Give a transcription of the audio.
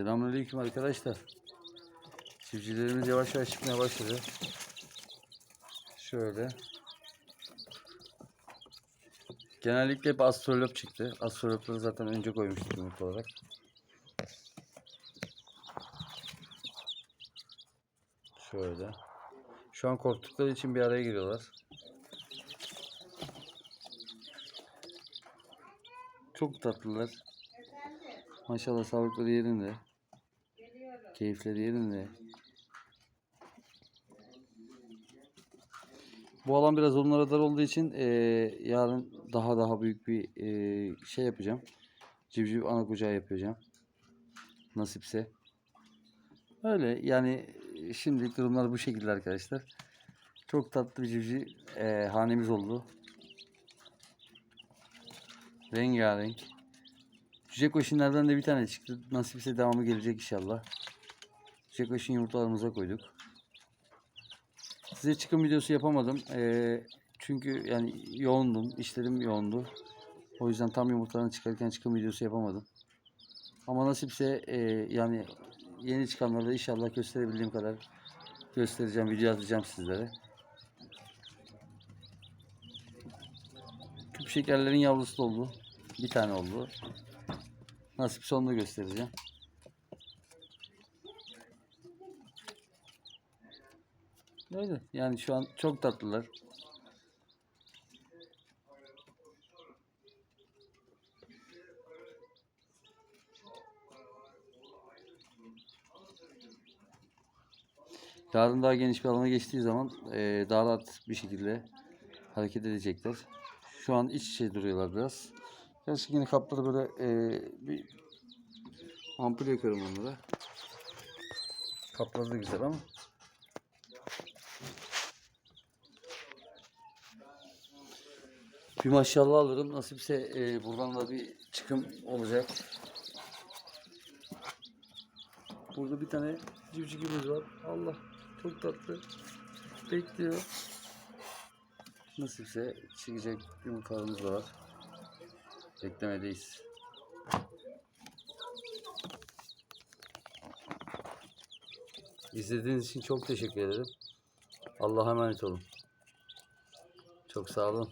Selamünaleyküm arkadaşlar. Çiftçilerimiz yavaş yavaş çıkmaya başladı. Şöyle. Genellikle hep astrolop çıktı. Astrolopları zaten önce koymuştuk yumurta olarak. Şöyle. Şu an korktukları için bir araya giriyorlar. Çok tatlılar. Maşallah sağlıkları yerinde. Keyifleri yerinde. Bu alan biraz onlara dar olduğu için eee, yarın daha daha büyük bir eee, şey yapacağım. Civciv ana kucağı yapacağım. Nasipse. Öyle yani e, şimdilik durumlar bu şekilde arkadaşlar. Çok tatlı bir civciv eee, hanemiz oldu. Rengarenk. Cüce koşunlardan da bir tane çıktı. Nasipse devamı gelecek inşallah. Cüce koşun yumurtalarımıza koyduk. Size çıkım videosu yapamadım. Ee, çünkü yani yoğundum. işlerim yoğundu. O yüzden tam yumurtalarını çıkarken çıkım videosu yapamadım. Ama nasipse e, yani yeni çıkanları da inşallah gösterebildiğim kadar göstereceğim. Video atacağım sizlere. Küp şekerlerin yavrusu da oldu. Bir tane oldu. Nasipse onu da göstereceğim. Öyle. Yani şu an çok tatlılar. Yarın daha geniş bir alana geçtiği zaman eee daha rahat bir şekilde hareket edecekler. Şu an iç içe duruyorlar biraz. Gerçi yine kapları böyle eee, bir ampul yakarım onlara. Kapları da güzel ama. Bir maşallah alırım. Nasipse eee, buradan da bir çıkım olacak. Burada bir tane civcivimiz var. Allah çok tatlı. Bekliyor. Nasipse çıkacak yumurtalarımız da var. Beklemedeyiz. İzlediğiniz için çok teşekkür ederim. Allah'a emanet olun. Çok sağ olun.